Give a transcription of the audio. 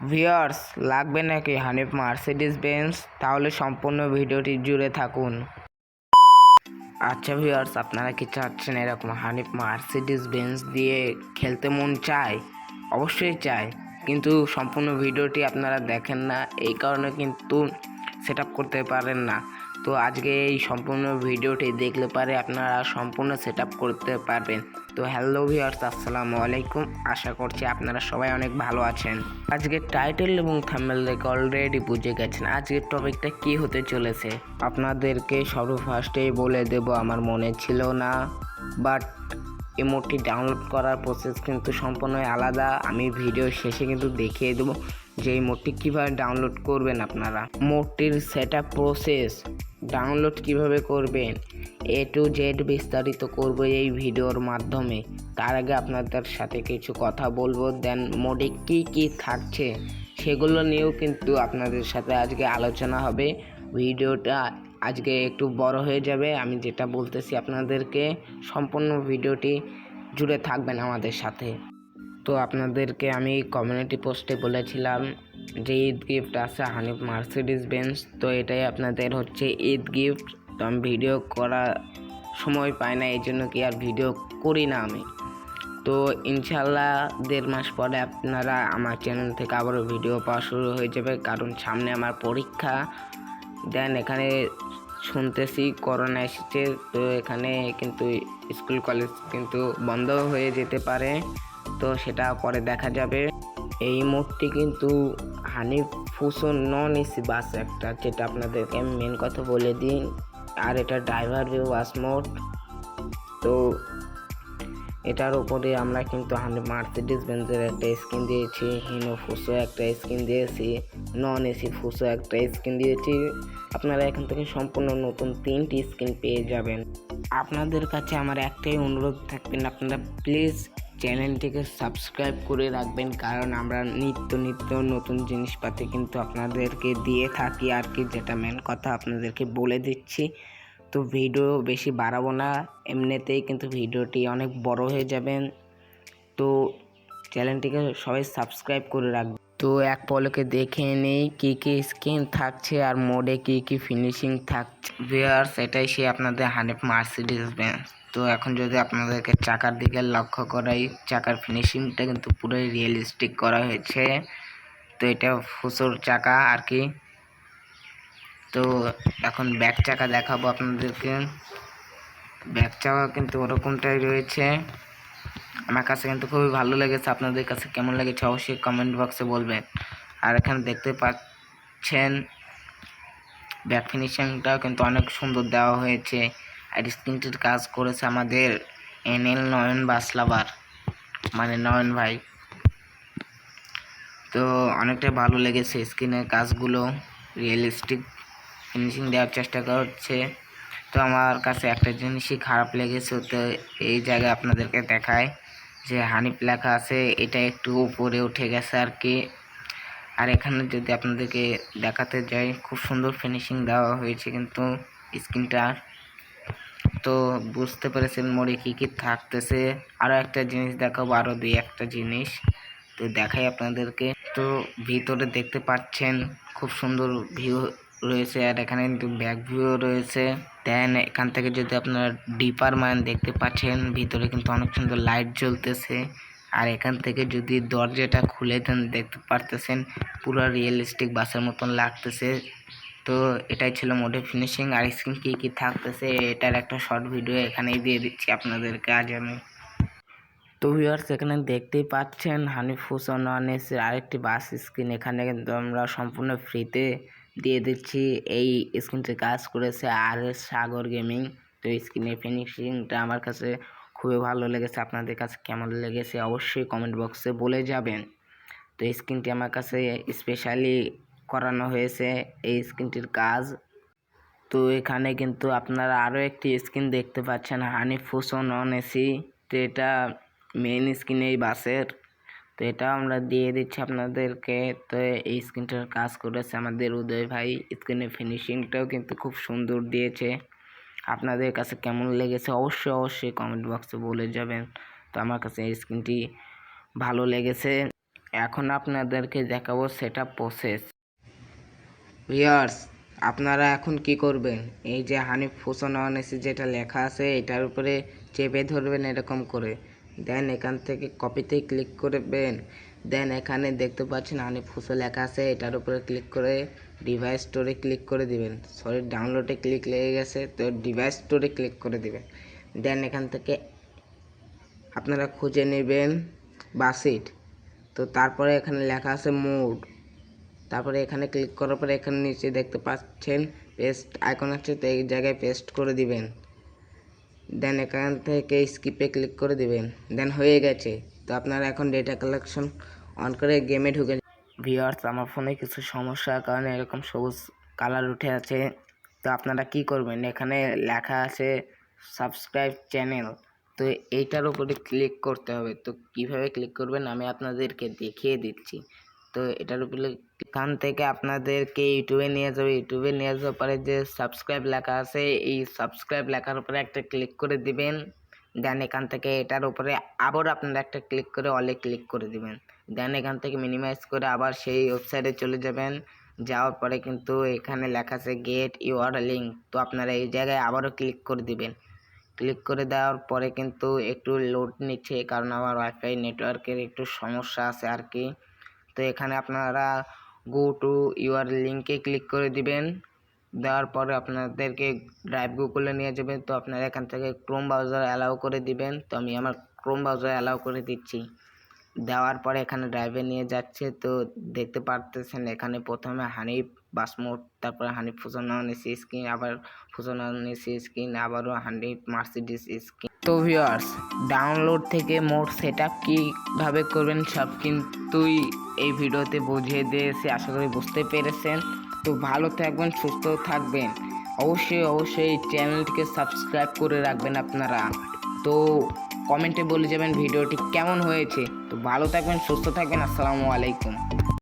Viewers, লাগবে নাকি Hanif Mercedes Benz তাহলে সম্পূর্ণ ভিডিওটি জুড়ে থাকুন। আচ্ছা ভিউয়ার্স, আপনারা কি চাচ্ছেন এরকম হানিফ মার্সিডিস বেঞ্চ দিয়ে খেলতে মন চায়? অবশ্যই চায়, কিন্তু সম্পূর্ণ ভিডিওটি আপনারা দেখেন না, এই কারণে কিন্তু সেট করতে পারেন না। তো আজকে এই সম্পূর্ণ ভিডিওটি দেখলে পারে আপনারা সম্পূর্ণ সেট করতে পারবেন। তো হ্যালো ভিউয়ার্স, আসসালামু আলাইকুম। আশা করছি আপনারা সবাই অনেক ভালো আছেন। আজকে টাইটেল এবং থাম্বনেল দেখে অলরেডি বুঝে গেছেন আজকের টপিকটা কি হতে চলেছে। আপনাদেরকে সর্বফার্স্টেই বলে দেব, আমার মনে ছিল না বাট ইমোটটি ডাউনলোড করার প্রসেস কিন্তু সম্পূর্ণই আলাদা। আমি ভিডিও শেষে কিন্তু দেখিয়ে দেবো যে এই মোডটি কীভাবে ডাউনলোড করবেন আপনারা। মোডটির সেট প্রসেস ডাউনলোড কীভাবে করবেন? এ টু জেড বিস্তারিত করব এই ভিডিওর মাধ্যমে। তার আগে আপনাদের সাথে কিছু কথা বলব। দেন, মোডে কি কি থাকছে সেগুলো নিয়েও কিন্তু আপনাদের সাথে আজকে আলোচনা হবে। ভিডিওটা আজকে একটু বড় হয়ে যাবে। আমি যেটা বলতেছি আপনাদেরকে, সম্পূর্ণ ভিডিওটি জুড়ে থাকবেন আমাদের সাথে। তো আপনাদেরকে আমি কমিউনিটি পোস্টে বলেছিলাম যে ঈদ গিফট আছে, হানিফ মার্সিডিস বেঞ্চ তো এটাই আপনাদের হচ্ছে ঈদ গিফট তো আমি ভিডিও করার সময় পাই না, এই জন্য কি আর ভিডিও করি না আমি। তো ইনশাল্লাহ দেড় মাস পরে আপনারা আমার চ্যানেল থেকে আবারও ভিডিও পাওয়া শুরু হয়ে যাবে, কারণ সামনে আমার পরীক্ষা। দেন এখানে শুনতেছি করোনা এসেছে, তো এখানে কিন্তু স্কুল কলেজ কিন্তু বন্ধ হয়ে যেতে পারে, তো সেটা পরে দেখা যাবে। এই মোডটি কিন্তু হানি ফুসন নন এসি বাস একটা, যেটা আপনাদেরকে আমি মেন কথা বলে দিন আর এটা ড্রাইভার ভিউ বাস মোড তো এটার উপরে আমরা কিন্তু হান্ড্রেড মার্সিডিস বেঞ্জের একটা স্কিন দিয়েছি, হিনো ফুসো একটা স্কিন দিয়েছি নন এসি ফুসো একটা স্কিন দিয়েছি। আপনারা এখান থেকে সম্পূর্ণ নতুন তিনটি স্কিন পেয়ে যাবেন। আপনাদের কাছে আমার একটাই অনুরোধ থাকবেন আপনারা প্লিজ চ্যানেলটিকে সাবস্ক্রাইব করে রাখবেন, কারণ আমরা নিত্য নিত্য নতুন জিনিসপাতি কিন্তু আপনাদেরকে দিয়ে থাকি। আর কি যেটা মেন কথা আপনাদেরকে বলে দিচ্ছি, তো ভিডিও বেশি বাড়াবো না। এমনিতেই কিন্তু ভিডিওটি অনেক বড় হয়ে যাবেন তো চ্যানেলটিকে সবাই সাবস্ক্রাইব করে রাখবেন। তো এক পলকে দেখে নেই কী কী স্কিন থাকছে আর মোডে কী কী ফিনিশিং থাকছে। ভিউয়ার্স এটাই সে আপনাদের হান্ড্রেড মার্সিডিজ বেঞ্চ তো এখন যদি আপনাদেরকে চাকার দিকে লক্ষ্য করাই, চাকার ফিনিশিংটা কিন্তু পুরোই রিয়েলিস্টিক করা হয়েছে। তো এটা ফুসোর চাকা আর কি। তো এখন ব্যাক চাকা দেখাবো আপনাদেরকে। ব্যাক চাকা কিন্তু ওরকমটাই রয়েছে। আমার কাছে কিন্তু খুবই ভালো লেগেছে। আপনাদের কাছে কেমন লেগেছে অবশ্যই কমেন্ট বক্সে বলবেন। আর এখানে দেখতে পাচ্ছেন ব্যাক ফিনিশিংটাও কিন্তু অনেক সুন্দর দেওয়া হয়েছে। আর স্ক্রিনটির কাজ করেছে আমাদের এনএল নয়ন বাসলাবার মানে নয়ন ভাই। তো অনেকটাই ভালো লেগেছে স্ক্রিনের কাজগুলো রিয়েলিস্টিক ফিনিশিং দেওয়ার চেষ্টা করছে। তো আমার কাছে একটা জিনিসই খারাপ লেগেছে, তো এই জায়গায় আপনাদেরকে দেখায় যে হানিফ লেখা আছে, এটা একটু উপরে উঠে গেছে আর কি। আর এখানে যদি আপনাদেরকে দেখাতে যাই, খুব সুন্দর ফিনিশিং দেওয়া হয়েছে কিন্তু স্ক্রিনটার তো বুঝতে পেরেছেন মোড়ে কী কী থাকতেছে। আরও একটা জিনিস দেখাবো আরও দুই একটা জিনিস তো দেখাই আপনাদেরকে। তো ভিতরে দেখতে পাচ্ছেন খুব সুন্দর ভিউ রয়েছে আর এখানে কিন্তু ব্যাক ভিউ রয়েছে। দেন এখান থেকে যদি আপনারা ডিপার মান দেখতে পাচ্ছেন, ভিতরে কিন্তু অনেক সুন্দর লাইট জ্বলতেছে। আর এখান থেকে যদি দরজাটা খুলে দেন, দেখতে পারতেছেন পুরো রিয়েলিস্টিক বাসের মতন লাগতেছে। তো এটাই ছিল মোডে ফিনিশিং। আর স্ক্রিন কী কী থাকতেছে, এটার একটা শর্ট ভিডিও এখানেই দিয়ে দিচ্ছি আপনাদেরকে আজ আমি। তো ভিউয়ার্স এখানে দেখতেই পাচ্ছেন, হানিফ ফুসন ওয়ানেসের আরেকটি বাস স্ক্রিন এখানে কিন্তু আমরা সম্পূর্ণ ফ্রিতে দিয়ে দিচ্ছি। এই স্ক্রিনটি কাজ করেছে আর এস সাগর গেমিং তো স্ক্রিনের ফিনিশিংটা আমার কাছে খুবই ভালো লেগেছে। আপনাদের কাছে কেমন লেগেছে অবশ্যই কমেন্ট বক্সে বলে যাবেন। তো স্ক্রিনটি আমার কাছে স্পেশালি করানো হয়েছে এই স্ক্রিনটির কাজ। তো এখানে কিন্তু আপনারা আরও একটি স্ক্রিন দেখতে পাচ্ছেন হানি ফুসন অন এসি। তো এটা মেন স্ক্রিন এই বাসের। তো এটা আমরা দিয়ে দিচ্ছি আপনাদেরকে। তো এই স্ক্রিনটার কাজ করেছে আমাদের উদয় ভাই। স্ক্রিনের ফিনিশিংটাও কিন্তু খুব সুন্দর দিয়েছে। আপনাদের কাছে কেমন লেগেছে অবশ্যই অবশ্যই কমেন্ট বক্সে বলে যাবেন। তো আমার কাছে এই স্ক্রিনটি ভালো লেগেছে। এখন আপনাদেরকে দেখাবো সেটা প্রসেস ভিয়ার্স আপনারা এখন কি করবেন? এই যে হানিফ ফুসন অনেসি যেটা লেখা আছে, এটার উপরে চেপে ধরবেন এরকম করে। দেন এখান থেকে কপিতে ক্লিক করবেন। দেন এখানে দেখতে পাচ্ছেন হানিফ ফুসো লেখা আছে, এটার উপরে ক্লিক করে ডিভাইস স্টোরে ক্লিক করে দিবেন। সরি ডাউনলোডে ক্লিক লেগে গেছে, তো ডিভাইস স্টোরে ক্লিক করে দিবেন। দেন এখান থেকে আপনারা খুঁজে নেবেন বাসিট তো তারপরে এখানে লেখা আছে মোড তারপরে এখানে ক্লিক করার পরে এখানে নিচে দেখতে পাচ্ছেন পেস্ট আইকন আছে, তো এই জায়গায় পেস্ট করে দিবেন। দেন এখান থেকে স্কিপে ক্লিক করে দিবেন। দেন হয়ে গেছে। তো আপনারা এখন ডেটা কালেকশন অন করে গেমে ঢুকে ভিওয়ার্স আমার ফোনে কিছু সমস্যার কারণে এরকম সবুজ কালার উঠে আছে। তো আপনারা কি করবেন? এখানে লেখা আছে সাবস্ক্রাইব চ্যানেল তো এইটার উপরে ক্লিক করতে হবে। তো কীভাবে ক্লিক করবেন? আমি আপনাদেরকে দেখিয়ে দিচ্ছি। তো এটার উপরে এখান থেকে আপনাদেরকে ইউটিউবে নিয়ে যাবে। ইউটিউবে নিয়ে যাওয়ার পরে যে সাবস্ক্রাইব লেখা আছে, এই সাবস্ক্রাইব লেখার উপরে একটা ক্লিক করে দিবেন। দেন এখান থেকে এটার উপরে আবার আপনারা একটা ক্লিক করে অলে ক্লিক করে দিবেন। দেন এখান থেকে মিনিমাইজ করে আবার সেই ওয়েবসাইটে চলে যাবেন। যাওয়ার পরে কিন্তু এখানে লেখা আছে গেট ইউর লিঙ্ক তো আপনারা এই জায়গায় আবারও ক্লিক করে দিবেন। ক্লিক করে দেওয়ার পরে কিন্তু একটু লোড নিচ্ছে, কারণ আমার ওয়াইফাই নেটওয়ার্কের একটু সমস্যা আছে আর কি। তো এখানে আপনারা গো টু ইউর লিঙ্কে ক্লিক করে দিবেন। দেওয়ার পরে আপনাদেরকে ড্রাইভ গুগলে নিয়ে যাবেন। তো আপনারা এখান থেকে ক্রোম ব্রাউজার অ্যালাউ করে দিবেন। তো আমি আমার ক্রোম ব্রাউজার অ্যালাউ করে দিচ্ছি। দেওয়ার পরে এখানে ড্রাইভে নিয়ে যাচ্ছে। তো দেখতে পারতেছেন এখানে প্রথমে হানিফ বাসমোট তারপরে হানিফ ফুসনানিসি স্ক্রিন আবার ফুসনানিসি স্ক্রিন আবারও হানিফ মার্সিডিস স্ক্রিন তো ভিওয়ার্স ডাউনলোড থেকে মোট সেট আপ কীভাবে করবেন সব কিন্তুই এই ভিডিওতে বুঝিয়ে দিয়েছি, আশা করি বুঝতে পেরেছেন। তো ভালো থাকবেন, সুস্থ থাকবেন। অবশ্যই অবশ্যই চ্যানেলটিকে সাবস্ক্রাইব করে রাখবেন আপনারা। তো কমেন্টে বলে যাবেন ভিডিওটি কেমন হয়েছে। তো ভালো থাকবেন, সুস্থ থাকবেন, আসসালামু আলাইকুম।